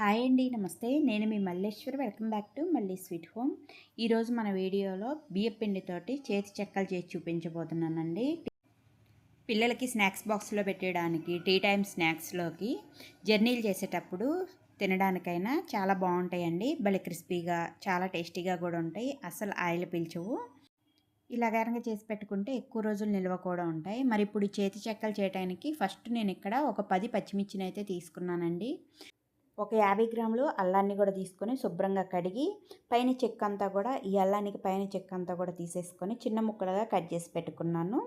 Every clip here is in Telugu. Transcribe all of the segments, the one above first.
హాయ్ అండి నమస్తే. నేను మీ మల్లేశ్వర్. వెల్కమ్ బ్యాక్ టు మళ్ళీ స్వీట్ హోమ్. ఈరోజు మన వీడియోలో బియ్య పిండితోటి చేతి చెక్కలు చేసి చూపించబోతున్నానండి. పిల్లలకి స్నాక్స్ బాక్స్లో పెట్టడానికి టీ టైమ్ స్నాక్స్లోకి జర్నీలు చేసేటప్పుడు తినడానికైనా చాలా బాగుంటాయండి. భలే క్రిస్పీగా చాలా టేస్టీగా కూడా ఉంటాయి. అసలు ఆయిల్ పీల్చవు. ఇలా కనుక చేసి పెట్టుకుంటే ఎక్కువ రోజులు నిల్వ కూడా ఉంటాయి. మరి ఇప్పుడు చేతి చెక్కలు చేయడానికి ఫస్ట్ నేను ఇక్కడ ఒక పది పచ్చిమిర్చిని అయితే తీసుకున్నానండి. ఒక యాభై గ్రాములు అల్లాన్ని కూడా తీసుకొని శుభ్రంగా కడిగి పైన చెక్క అంతా కూడా ఈ అల్లానికి పైన చెక్క అంతా కూడా తీసేసుకొని చిన్న ముక్కలుగా కట్ చేసి పెట్టుకున్నాను.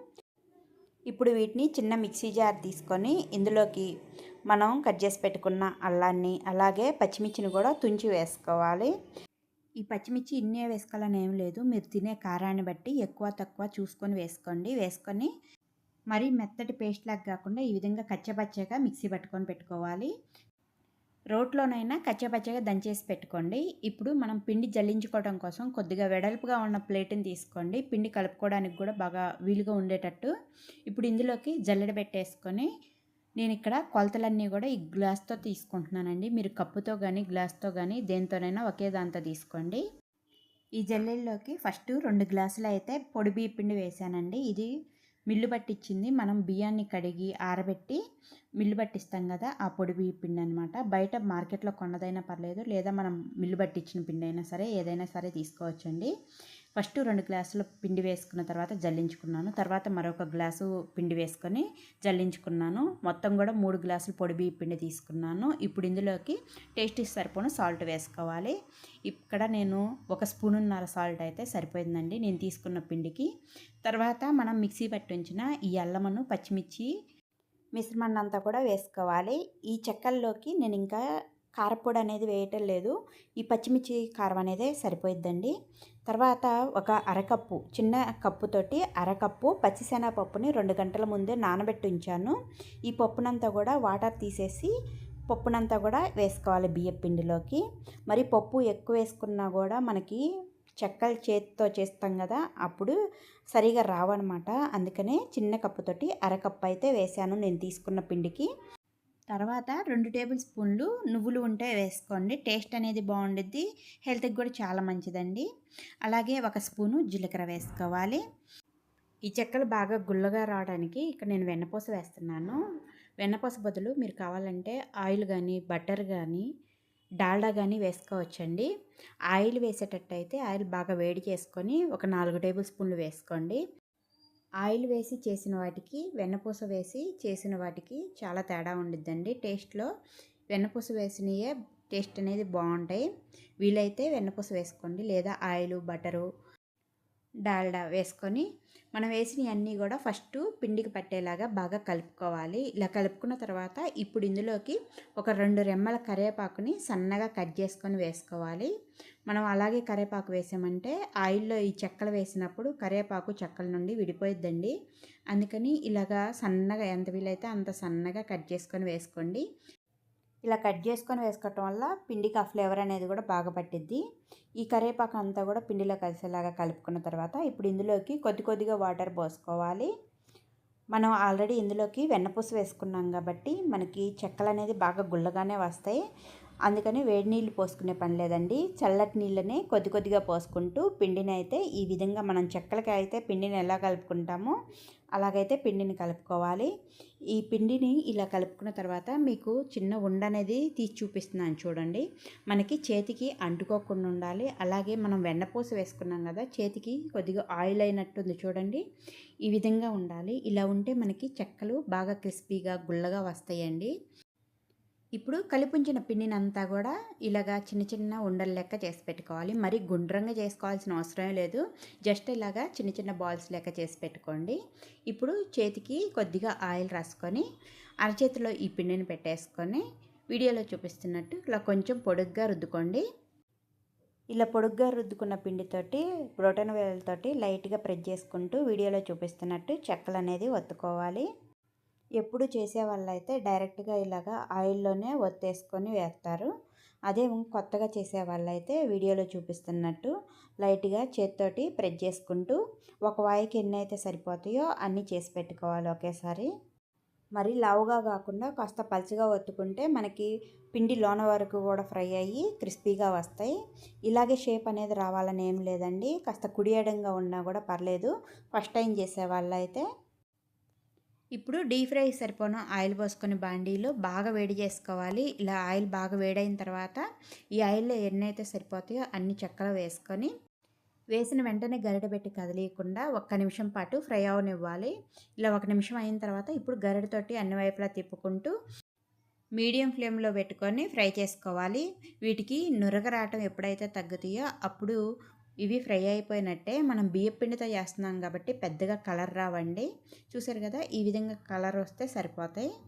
ఇప్పుడు వీటిని చిన్న మిక్సీ జార్ తీసుకొని ఇందులోకి మనం కట్ చేసి పెట్టుకున్న అల్లాన్ని అలాగే పచ్చిమిర్చిని కూడా తుంచి వేసుకోవాలి. ఈ పచ్చిమిర్చి ఇన్నే వేసుకోవాలని ఏం లేదు. మీరు తినే కారాన్ని బట్టి ఎక్కువ తక్కువ చూసుకొని వేసుకోండి. వేసుకొని మరి మెత్తటి పేస్ట్ లాగా కాకుండా ఈ విధంగా కచ్చపచ్చగా మిక్సీ పట్టుకొని పెట్టుకోవాలి. రోట్లోనైనా కచ్చపచ్చగా దంచేసి పెట్టుకోండి. ఇప్పుడు మనం పిండి జల్లించుకోవడం కోసం కొద్దిగా వెడల్పుగా ఉన్న ప్లేట్ని తీసుకోండి. పిండి కలుపుకోవడానికి కూడా బాగా వీలుగా ఉండేటట్టు. ఇప్పుడు ఇందులోకి జల్లెడ పెట్టేసుకొని నేను ఇక్కడ కొలతలన్నీ కూడా ఈ గ్లాస్తో తీసుకుంటున్నానండి. మీరు కప్పుతో కానీ గ్లాస్తో కానీ దేంతోనైనా ఒకే దాంతో తీసుకోండి. ఈ జల్లెల్లోకి ఫస్ట్ రెండు గ్లాసులు అయితే పొడి బియ్య పిండి వేసానండి. ఇది మిల్లు పట్టించింది మనం బియ్యాన్ని కడిగి ఆరబెట్టి మిల్లు పట్టిస్తాం కదా ఆ పొడి బియ్య పిండి అనమాట బయట మార్కెట్లో కొన్నదైనా పర్లేదు లేదా మనం మిల్లు పట్టించిన పిండి అయినా సరే ఏదైనా సరే తీసుకోవచ్చండి. ఫస్ట్ రెండు గ్లాసులు పిండి వేసుకున్న తర్వాత జల్లించుకున్నాను. తర్వాత మరొక గ్లాసు పిండి వేసుకొని జల్లించుకున్నాను. మొత్తం కూడా మూడు గ్లాసులు పొడి బియ్య పిండి తీసుకున్నాను. ఇప్పుడు ఇందులోకి టేస్టీ సరిపోను సాల్ట్ వేసుకోవాలి. ఇక్కడ నేను ఒక స్పూనున్నర సాల్ట్ అయితే సరిపోయిందండి. నేను తీసుకున్న పిండికి. తర్వాత మనం మిక్సీ పట్టి ఉంచిన ఈ అల్లమను పచ్చిమిర్చి మిశ్రమాన్ని అంతా కూడా వేసుకోవాలి. ఈ చెక్కల్లోకి నేను ఇంకా కారపొడి అనేది వేయటం లేదు. ఈ పచ్చిమిర్చి కారం అనేది సరిపోయిద్దండి. తర్వాత ఒక అరకప్పు చిన్న కప్పుతోటి అరకప్పు పచ్చిశనగపప్పుని రెండు గంటల ముందే నానబెట్టి ఉంచాను. ఈ పప్పునంతా కూడా వాటర్ తీసేసి పప్పునంతా కూడా వేసుకోవాలి బియ్య పిండిలోకి. మరి పప్పు ఎక్కువ వేసుకున్నా కూడా మనకి చెక్కలు చేతితో చేస్తాం కదా అప్పుడు సరిగా రావన్నమాట అందుకనే చిన్న కప్పుతోటి అరకప్పు అయితే వేసాను నేను తీసుకున్న పిండికి. తర్వాత రెండు టేబుల్ స్పూన్లు నువ్వులు ఉంటే వేసుకోండి. టేస్ట్ అనేది బాగుండుద్ది. హెల్త్కి కూడా చాలా మంచిదండి. అలాగే ఒక స్పూను జీలకర్ర వేసుకోవాలి. ఈ చెక్కలు బాగా గుల్లగా రావడానికి ఇక్కడ నేను వెన్నపూస వేస్తున్నాను. వెన్నపూస బదులు మీరు కావాలంటే ఆయిల్ కానీ బటర్ కానీ డాల్డా కానీ వేసుకోవచ్చండి. ఆయిల్ వేసేటట్టయితే ఆయిల్ బాగా వేడి చేసుకొని ఒక నాలుగు టేబుల్ స్పూన్లు వేసుకోండి. ఆయిల్ వేసి చేసిన వాటికి వెన్నపూస వేసి చేసిన వాటికి చాలా తేడా ఉండిద్దండి. టేస్ట్లో వెన్నపూస వేసినయే టేస్ట్ అనేది బాగుంటాయి. వీలైతే వెన్నపూస వేసుకోండి. లేదా ఆయిల్ బటరు డాల్డా వేసుకొని మనం వేసిన అన్నీ కూడా ఫస్ట్ పిండికి పట్టేలాగా బాగా కలుపుకోవాలి. ఇలా కలుపుకున్న తర్వాత ఇప్పుడు ఇందులోకి ఒక రెండు రెమ్మల కరివేపాకుని సన్నగా కట్ చేసుకొని వేసుకోవాలి. మనం అలాగే కరివేపాకు వేసామంటే ఆయిల్లో ఈ చెక్కలు వేసినప్పుడు కరివేపాకు చెక్కల నుండి విడిపోయిద్దండి. అందుకని ఇలాగా సన్నగా ఎంత వీలైతే అంత సన్నగా కట్ చేసుకొని వేసుకోండి. ఇలా కట్ చేసుకొని వేసుకోవటం వల్ల పిండికి ఆ ఫ్లేవర్ అనేది కూడా బాగా పట్టిద్ది. ఈ కరివేపాకు అంతా కూడా పిండిలో కలిసేలాగా కలుపుకున్న తర్వాత ఇప్పుడు ఇందులోకి కొద్ది కొద్దిగా వాటర్ పోసుకోవాలి. మనం ఆల్రెడీ ఇందులోకి వెన్నపూస వేసుకున్నాం కాబట్టి మనకి చెక్కలు అనేది బాగా గుల్లగానే వస్తాయి. అందుకని వేడి నీళ్ళు పోసుకునే పని లేదండి. చల్లటి నీళ్ళని కొద్ది కొద్దిగా పోసుకుంటూ పిండిని అయితే ఈ విధంగా మనం చెక్కలకి అయితే పిండిని ఎలా కలుపుకుంటామో అలాగైతే పిండిని కలుపుకోవాలి. ఈ పిండిని ఇలా కలుపుకున్న తర్వాత మీకు చిన్న ఉండ అనేది తీసి చూపిస్తున్నాను చూడండి. మనకి చేతికి అంటుకోకుండా ఉండాలి. అలాగే మనం వెన్నపూస వేసుకున్నాం కదా చేతికి కొద్దిగా ఆయిల్ అయినట్టుంది చూడండి. ఈ విధంగా ఉండాలి. ఇలా ఉంటే మనకి చెక్కలు బాగా క్రిస్పీగా గుల్లగా వస్తాయండి. ఇప్పుడు కలిపుంచిన పిండిని అంతా కూడా ఇలాగా చిన్న చిన్న ఉండలు లెక్క చేసి పెట్టుకోవాలి. మరి గుండ్రంగా చేసుకోవాల్సిన అవసరం లేదు. జస్ట్ ఇలాగా చిన్న చిన్న బాల్స్ లెక్క చేసి పెట్టుకోండి. ఇప్పుడు చేతికి కొద్దిగా ఆయిల్ రాసుకొని అరచేతిలో ఈ పిండిని పెట్టేసుకొని వీడియోలో చూపిస్తున్నట్టు ఇలా కొంచెం పొడుగ్గా రుద్దుకోండి. ఇలా పొడుగ్గా రుద్దుకున్న పిండితోటి బ్రోటన్ వేలతోటి లైట్గా ప్రెస్ చేసుకుంటూ వీడియోలో చూపిస్తున్నట్టు చెక్కలు అనేది ఒత్తుకోవాలి. ఎప్పుడు చేసే అయితే డైరెక్ట్గా ఇలాగా ఆయిల్లోనే ఒత్తేసుకొని వేస్తారు. అదే కొత్తగా చేసే వాళ్ళైతే వీడియోలో చూపిస్తున్నట్టు లైట్గా చేత్తోటి ప్రెస్ చేసుకుంటూ ఒక వాయికి ఎన్ని అయితే సరిపోతాయో అన్నీ చేసి పెట్టుకోవాలి ఒకేసారి. మరి లావుగా కాకుండా కాస్త పలుచగా ఒత్తుకుంటే మనకి పిండి లోన వరకు కూడా ఫ్రై అయ్యి క్రిస్పీగా వస్తాయి. ఇలాగే షేప్ అనేది రావాలని ఏం లేదండి. కాస్త కుడియడంగా ఉన్నా కూడా పర్లేదు. ఫస్ట్ టైం చేసే వాళ్ళైతే ఇప్పుడు డీప్ ఫ్రై సరిపోను. ఆయిల్ పోసుకొని బాండీలో బాగా వేడి చేసుకోవాలి. ఇలా ఆయిల్ బాగా వేడైన తర్వాత ఈ ఆయిల్లో ఎన్ని అయితే సరిపోతాయో అన్ని చెక్కలు వేసుకొని వేసిన వెంటనే గరిట పెట్టి కదిలియకుండా ఒక్క నిమిషం పాటు ఫ్రై అవనివ్వాలి. ఇలా ఒక నిమిషం అయిన తర్వాత ఇప్పుడు గరిటతోటి అన్ని వైపులా తిప్పుకుంటూ మీడియం ఫ్లేమ్లో పెట్టుకొని ఫ్రై చేసుకోవాలి. వీటికి నురగ రావటం ఎప్పుడైతే తగ్గుతాయో అప్పుడు ఇవి ఫ్రై అయిపోయినట్టే మనం బియ్యం పిండితో చేస్తున్నాం కాబట్టి పెద్దగా కలర్ రావండి. చూసారు కదా ఈ విధంగా కలర్ వస్తే సరిపోతాయి.